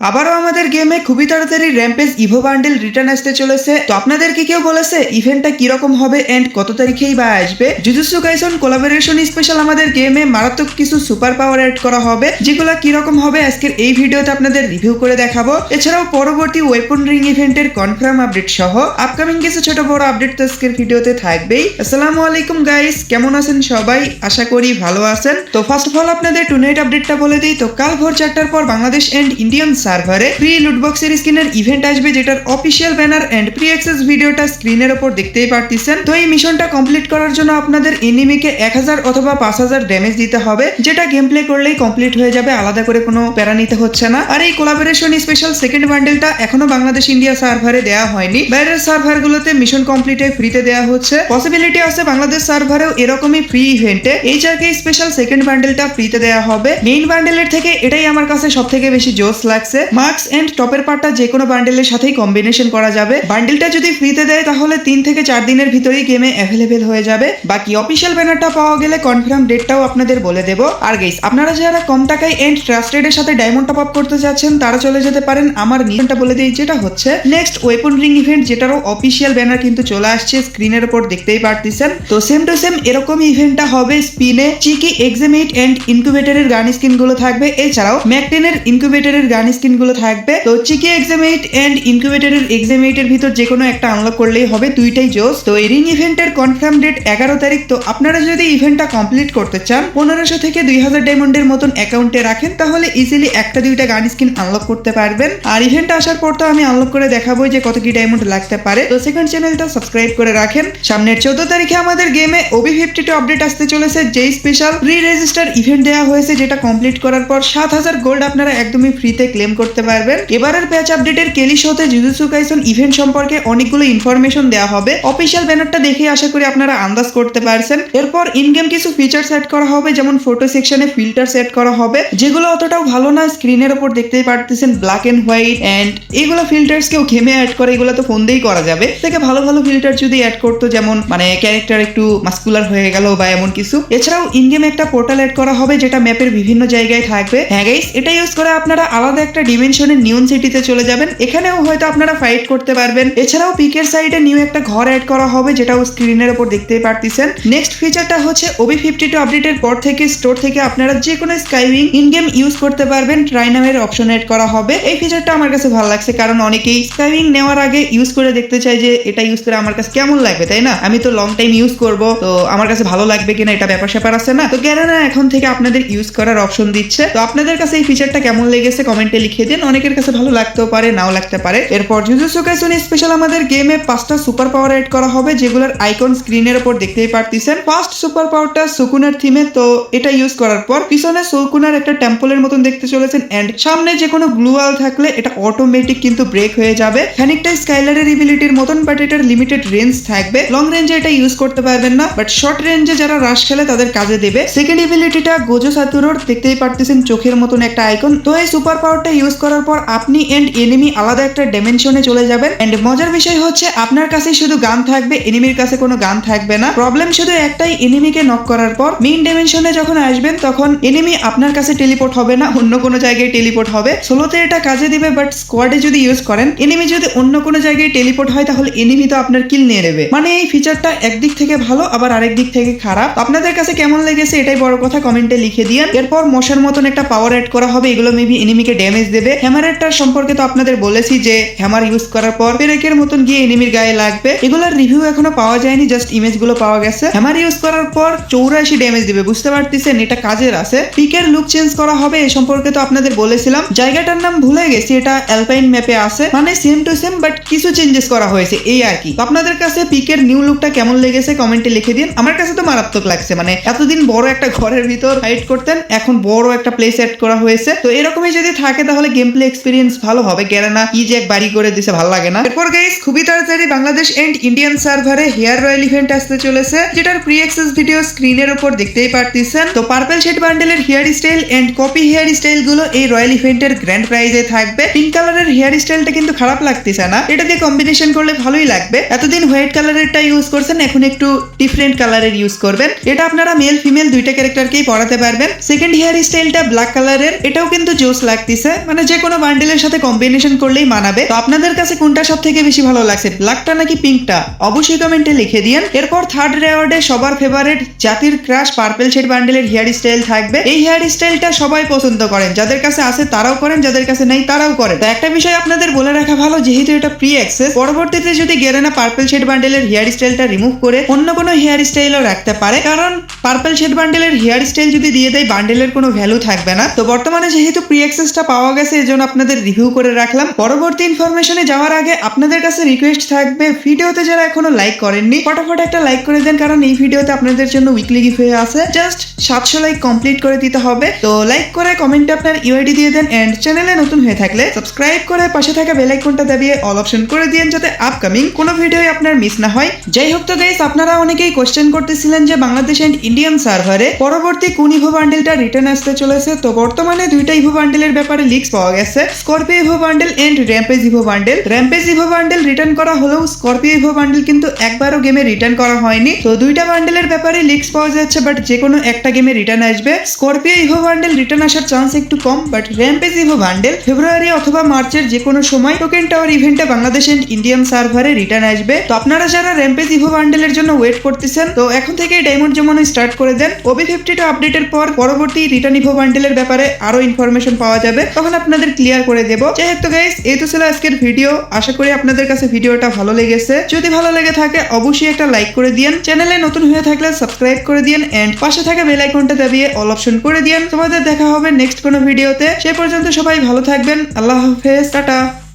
আবারও আমাদের গেমে খুবই তাড়াতাড়ি র্যাম্পেজ ইভো বান্ডেল রিটার্ন আসতে চলেছে। তো আপনাদের কি কেউ বলেছে ইভেন্টটা কীরকম হবে এন্ড কত তারিখেই বা আসবে? জুজুসু কাইসন কোলাবোরেশন স্পেশাল আমাদের গেমে মারাত্মক কিছু সুপার পাওয়ার অ্যাড করা হবে, যেগুলো কীরকম হবে আজকের এই ভিডিওতে আপনাদের রিভিউ করে দেখাবো। এছাড়াও পরবর্তী ওয়েপন রিং ইভেন্টের কনফার্ম আপডেট সহ আপকামিং কিছু ছোট বড় আপডেট তো আজকের ভিডিওতে থাকবেই। আসসালামু আলাইকুম গাইস কেমন আছেন সবাই? আশা করি ভালো আছেন। তো ফার্স্ট অফ অল আপনাদের টু নাইট আপডেটটা বলে দিই। তো কাল ভোর চারটার পর বাংলাদেশ এন্ড ইন্ডিয়ান সার্ভারে ফ্রি লুটবক্সের স্ক্রিনের ইভেন্ট আসবে যেটার official banner and pre access ভিডিওটা স্ক্রিনের ওপর দেখতেই পারতেছেন। তো এই মিশনটা কমপ্লিট করার জন্য আপনাদের এনিমিকে এক হাজার অথবা পাঁচ হাজার ড্যামেজ দিতে হবে, যেটা গেম প্লে করলেই কমপ্লিট হয়ে যাবে, আলাদা করে কোনো প্যারা নিতে হচ্ছে না। আর এই কোলাবোরেশন স্পেশাল সেকেন্ড বান্ডেলটা এখনও বাংলাদেশ ইন্ডিয়া সার্ভারে দেওয়া হয়নি। বাইরের সার্ভারগুলোতে মিশন কমপ্লিটে ফ্রিতে দেওয়া হচ্ছে। পসিবিলিটি আছে বাংলাদেশ সার্ভারেও এরকমই ফ্রি ইভেন্টে এই চারকে স্পেশাল সেকেন্ড বান্ডেলটা ফ্রিতে দেওয়া হবে। মেইন বান্ডেলের থেকে এটাই আমার কাছে সব থেকে বেশি জোস লাগছে। মার্কস এন্ড টপের পার্টটা যে কোনো বান্ডেলের সাথেই কম্বিনেশন করা যাবে। বান্ডেলটা যদি ফ্রিতে দেয়, তাহলে তিন থেকে চার দিনের ভিতরেই গেমে অ্যাভেলেবেল হয়ে যাবে। বাকি অফিসিয়াল ব্যানারটা পাওয়া গেলে কনফার্ম ডেটটাও আপনাদের বলে দেবো। আর গেস আপনারা যারা কম টাকায় এন্ড ট্রাস্টেড এর সাথে ডায়মন্ড টপ আপ করতে যাচ্ছেন, তারা চলে যেতে পারেন। আমার নিয়মটা বলে দিই, যেটা হচ্ছে নেক্সট ওয়েপন রিং ইভেন্ট যেটারও অফিসিয়াল ব্যানার কিন্তু চলে আসছে স্ক্রিনের উপর দেখতেই পারতেছেন। তো সেম টু সেম এরকম ইভেন্টটা হবে স্পিনে চিকি এক্সামিট এন্ড ইনকিউবেটরের গান স্কিনগুলো থাকবে। এছাড়াও ম্যাকটেনের ইনকিউবেটরের গান স্কিন গুলো থাকবে। তো চিকি এক্সামিট এন্ড ইনকিউবেটরের এক্সামিটের ভিতর যে কোনো একটা আনলক করলেই হবে, দুইটাই জোস তো এই রিং ইভেন্টের কনফার্ম ডেট এগারো তারিখ। তো আপনারা যদি ইভেন্টটা কমপ্লিট করতে চান, পনেরোশো থেকে দুই হাজার ডায়মন্ডের মতন অ্যাকাউন্টে রাখেন, তাহলে ইজিলি একটা দুইটা গান স্কিন আনলক করতে পারবেন। আর ইভেন্ট আসার পর তো আমি আনলক করে দেখাবো যে কত কি ডায়মন্ড লাগতে পারে। তো সেকেন্ড চ্যানেলটা সাবস্ক্রাইব করে রাখেন। সামনের চোদ্দ তারিখে আমাদের গেমে ওবি ফিফটি টু আপডেট আসতে চলেছে, যেই স্পেশাল প্রি রেজিস্টার ইভেন্ট দেওয়া হয়েছে, যেটা কমপ্লিট করার পর সাত হাজার গোল্ড আপনারা একদমই ফ্রিতে ক্লেম করতে পারবেন। এবারের প্যাচ আপডেটের কেলি শোতে জুজুসু কাইসন ইভেন্ট সম্পর্কে অনেকগুলো ইনফরমেশন দেওয়া হবে। অফিসিয়াল ব্যানারটা দেখে আশা করি আপনারা আন্দাজ করতে পারছেন। এরপর ইন গেম কিছু ফিচার সেট করা হবে, যেমন ফটো সেকশনে ফিল্টার সেট করা হবে। যেগুলো অতটাও ভালো না স্ক্রিনের উপর দেখতেই পারতেছেন ব্ল্যাক এন্ড হোয়াইট এন্ড এগুলো ফিল্টার্স কেউ ঘেমে অ্যাড করে, এগুলো তো ফোন দিয়েই করা যাবে। থেকে ভালো ভালো ফিল্টার যদি অ্যাড করতো, যেমন মানে ক্যারেক্টার একটু মাস্কুলার হয়ে গেল বা এমন কিছু। এছাড়াও ইন গেম একটা পোর্টাল অ্যাড করা হবে, যেটা ম্যাপের বিভিন্ন জায়গায় থাকবে। হ্যাঁ গাইস এটা ইউজ করে আপনারা আলাদা একটা ডিমেনশনের নিয়ন সিটিতে চলে যাবেন। এখানেও হয়তো আপনারা ফাইট করতে পারবেন। এছাড়াও পিকের সাইডে নিউ একটা ঘর অ্যাড করা হবে, যেটাও স্ক্রিনের উপর দেখতেই পারতেছেন। নেক্সট ফিচারটা হচ্ছে ওবি ফিফটি টু আপডেটের পর থেকে স্টোর থেকে আপনারা যে কোনো স্কাইউইং ইন গেম ইউজ করতে পারবেন। ট্রাই নামের অপশন অ্যাড করা হবে। এই ফিচারটা আমার কাছে ভালো লাগছে, কারণ অনেকেই স্কাইউইং নেওয়ার আগে ইউজ করে দেখতে চাই যে, এটা ইউজ করে আমার কাছে কেমন লাগবে, তাই না? আমি তো লং টাইম ইউজ করব, তো আমার কাছে ভালো লাগবে কিনা এটা ব্যাপার স্যাপার আছে না। তো ক্যারানা এখন থেকে আপনাদের ইউজ করার অপশন দিচ্ছে। তো আপনাদের কাছে এই ফিচারটা কেমন লেগেছে? কমেন্টে লিখে দিন অনেকের কাছে ভালো লাগতেও পারে, নাও লাগতে পারে। এরপর জুজুসু কাইসন স্পেশাল আমাদের গেমে পাঁচটা সুপার পাওয়ার অ্যাড করা হবে, যেগুলোর আইকন স্ক্রিনের উপর দেখতেই পারতেছেন। ফার্স্ট সুপার পাওয়ারটা সুকুনার থিমে তো এটা ইউজ করার পর পিছনে সুকুনার একটা টেম্পলের মতন দেখতে চলেছেন এন্ড সামনে যে কোনো গ্লুয়াল থাকলে এটা অটোমেটিক কিন্তু ব্রেক হয়ে যাবে। খানিকটা স্কাইলারের ইবিলিটির মতন বাট এটার লিমিটেড রেঞ্জ থাকবে। লং রেঞ্জে এটা ইউজ করতে পারবেন না বাট শর্ট রেঞ্জে যারা রাশ খেলে তাদের কাজে দেবে। সেকেন্ড ইবিলিটিটা গোজো সাতুরোর, দেখতেই পারতেছেন চোখের মতন একটা আইকন তো এই সুপার পাওয়ারটা ইউজ করার পর আপনি এন্ড এনিমি আলাদা একটা ডাইমেনশনে চলে যাবেন। এন্ড মজার বিষয় হচ্ছে, আপনার কাছে শুধু গান থাকবে এনিমির কাছে কোনো গান থাকবে না। প্রবলেম শুধু একটাই এনিমিকে নক করার পর। মেইন ডাইমেনশনে যখন আসবেন, তখন এনিমি আপনার কাছে টেলিপোর্ট হবে না, অন্য কোনো জায়গায় টেলিপোর্ট হবে। সোলোতে এটা কাজে দিবে বাট স্কোয়াডে যদি ইউজ করেন এনিমি যদি অন্য কোনো জায়গায় টেলিপোর্ট হয়, তাহলে এনিমি তো আপনার কিল নিয়ে নেবে। মানে এই ফিচারটা একদিক থেকে ভালো, আবার আরেক দিক থেকে খারাপ। আপনাদের কাছে কেমন লেগেছে, এটাই বড় কথা কমেন্টে লিখে দিয়ে এরপর মশার মতন একটা পাওয়ার অ্যাড করা হবে, এগুলো মেবি এনিমিকে ড্যামেজ দেবে। হ্যামারেরটার সম্পর্কে তো আপনাদের বলেছি যে হ্যামার ইউজ করার পর পেরেকের মতন গিয়ে এনিমির গায়ে লাগবে। এগুলোর রিভিউ এখনও পাওয়া যায়নি জাস্ট ইমেজগুলো পাওয়া গেছে। হ্যামার ইউজ করার পর চৌরাশি ড্যামেজ দিবে, বুঝতে পারতেছেন? এটা কাজের আছে। পিকের লুক চেঞ্জ করা হবে, এ সম্পর্কে তো আপনাদের বলেছিলাম। জায়গাটার নাম ভুলে গেছি, এটা অ্যালপাইন ম্যাপে আছে। মানে সেম টু সেম বাট কিছু চেঞ্জেস করা হয়েছে, এই আর কি। আপনাদের কাছে পিকের নিউ লুকটা কেমন লেগেছে কমেন্টে লিখে দিন। আমার কাছে তো মারাত্মক লাগছে মানে এতদিন বড় একটা ঘরের ভিতর ফাইট করতেন, এখন বড় একটা প্লেস অ্যাড করা হয়েছে। তো এরকমই যদি থাকে তাহলে গেম প্লে এক্সপিরিয়েন্স ভালো হবে। গেরানা কি যে বাড়ি করে দিছে, ভালো লাগে না। এরপর গাইস খুবই তাড়াতাড়ি বাংলাদেশ এন্ড ইন্ডিয়ান সার্ভারে হেয়ার রয়্যাল ইভেন্ট আসতে চলেছে, যেটার প্রি অ্যাক্সেস ভিডিও স্ক্রিনের উপর দেখতেই পারতেছেন। তো purple shade বান্ডেলের hair style and copy hair স্টাইলগুলো এই রয়্যাল ইভেন্টের গ্র্যান্ড প্রাইজে থাকবে। পিঙ্ক কালারের হেয়ার স্টাইলটা কিন্তু খারাপ লাগতেছে না। এটা দিয়ে কম্বিনেশন করলে ভালোই লাগবে। এতদিন হোয়াইট কালারেরটা ইউজ করছেন, এখন একটু ডিফারেন্ট কালারের ইউজ করবেন। এটা আপনারা মেল ফিমেল দুইটা ক্যারেক্টারকেই পড়াতে পারবেন। সেকেন্ড হেয়ার স্টাইলটা ব্ল্যাক কালারের এটাও কিন্তু জোস লাগতেছে। মানে যে কোনো বান্ডেলের সাথে কম্বিনেশন করলেই মানাবে। তো আপনাদের কাছে কোনটা সব থেকে বেশি ভালো লাগছে? ব্ল্যাকটা নাকি পিঙ্কটা? অবশ্যই কমেন্টে লিখে দিয়েন। এরপর থার্ড রেওয়ার্ডে সবার ফেভারেট জাতির ক্রাশ পার্পেল শেড বান্ডেলের হেয়ার স্টাইল থাকবে। এই হেয়ার স্টাইলটা সবাই পছন্দ করেন। যাদের কাছে আছে তারাও করেন, যাদের কাছে নেই তারাও করেন। তো একটা বিষয় আপনাদের বলে রাখা ভালো, যেহেতু এটা প্রি অ্যাক্সেস পরবর্তীতে যদি গেরেনা পার্পেল শেড বান্ডেলের হেয়ার স্টাইলটা রিমুভ করে অন্য কোনো হেয়ার স্টাইলও রাখতে পারে। কারণ পার্পেল শেড বান্ডেলের হেয়ার স্টাইল যদি দিয়ে দেয় বান্ডেলের কোনো ভ্যালু থাকবে না। তো বর্তমানে যেহেতু প্রি অ্যাক্সেসটা পাওয়া গেছে এজন্য আপনাদের রিভিউ করে রাখলাম। পরবর্তী ইনফরমেশনে যাওয়ার আগে আপনাদের কাছে রিকোয়েস্ট থাকবে, ভিডিওতে যারা এখনও লাইক করেননি, ফটাফট একটা লাইক করে দেন, কারণ এই ভিডিওতে আপনাদের জন্য উইকলি গিফট হয়ে আছে। জাস্ট সাতশো লাইক কমপ্লিট করে দিতে হবে। তো লাইক করে কমেন্টে আপনার ইউআইডি দিয়ে দেন এন্ড চ্যানেলে নতুন হয়ে থাকলে সাবস্ক্রাইব করে পাশে থাকা বেল আইকনটা দাবিয়ে অল অপশন করে দিন যাতে আপকামিং কোনো ভিডিও আপনার মিস না হয়। যাই হোক তো গাইস আপনারা অনেকেই কোশ্চেন করতেছিলেন যে বাংলাদেশ এন্ড ইন্ডিয়ান সার্ভারে পরবর্তী কোন ইভো বান্ডেলটা রিটার্ন আসতে চলেছে। তো বর্তমানে দুইটা ইভো বান্ডেলের ব্যাপারে লিক্স পাওয়া গেছে। Scorpio evo bundle and rampage evo bundle rampage evo bundle return করা হলেও স্করপিও ইভো বান্ডেল কিন্তু একবারও গেমে রিটার্ন করা হয়নি। তো দুইটা বান্ডেলের ব্যাপারে লিক্স পাওয়া যাচ্ছে বাট যে কোনো একটা গেমে রিটার্ন আসবে। স্করপিও ইভো বান্ডেল রিটার্ন আসার চান্স একটু কম but rampage evo bundle February অথবা মার্চের যে কোনো সময় টোকেন টাওয়ার ইভেন্টে বাংলাদেশ এন্ড ইন্ডিয়ান সার্ভারে রিটার্ন আসবে। তো আপনারা যারা র্যাম্পেজ ইভো বান্ডেলের জন্য ওয়েট করতেছেন, তো এখন থেকে ডায়মন্ড যেমন স্টার্ট করে দেন। ওবি ফিফটি টু আপডেটের পর পরবর্তী রিটার্ন ইভো বান্ডেলের ব্যাপারে আরও ইনফরমেশন পাওয়া যাবে। তখন আপনাদের ক্লিয়ার করে দেবো। যেহেতু গাইস এই তো ছিল আজকের ভিডিও আশা করি আপনাদের কাছে ভিডিওটা ভালো লেগেছে। যদি ভালো লেগে থাকে, অবশ্যই একটা লাইক করে দিয়েন। চ্যানেলে নতুন হয়ে থাকলে সাবস্ক্রাইব করে দিন এন্ড পাশে থাকা বেল আইকনটা দাবিয়ে অল অপশন করে দিয়েন। তোমাদের দেখা হবে নেক্সট কোনো ভিডিওতে সে পর্যন্ত সবাই ভালো থাকবেন। আল্লাহ হাফেজ। টাটা।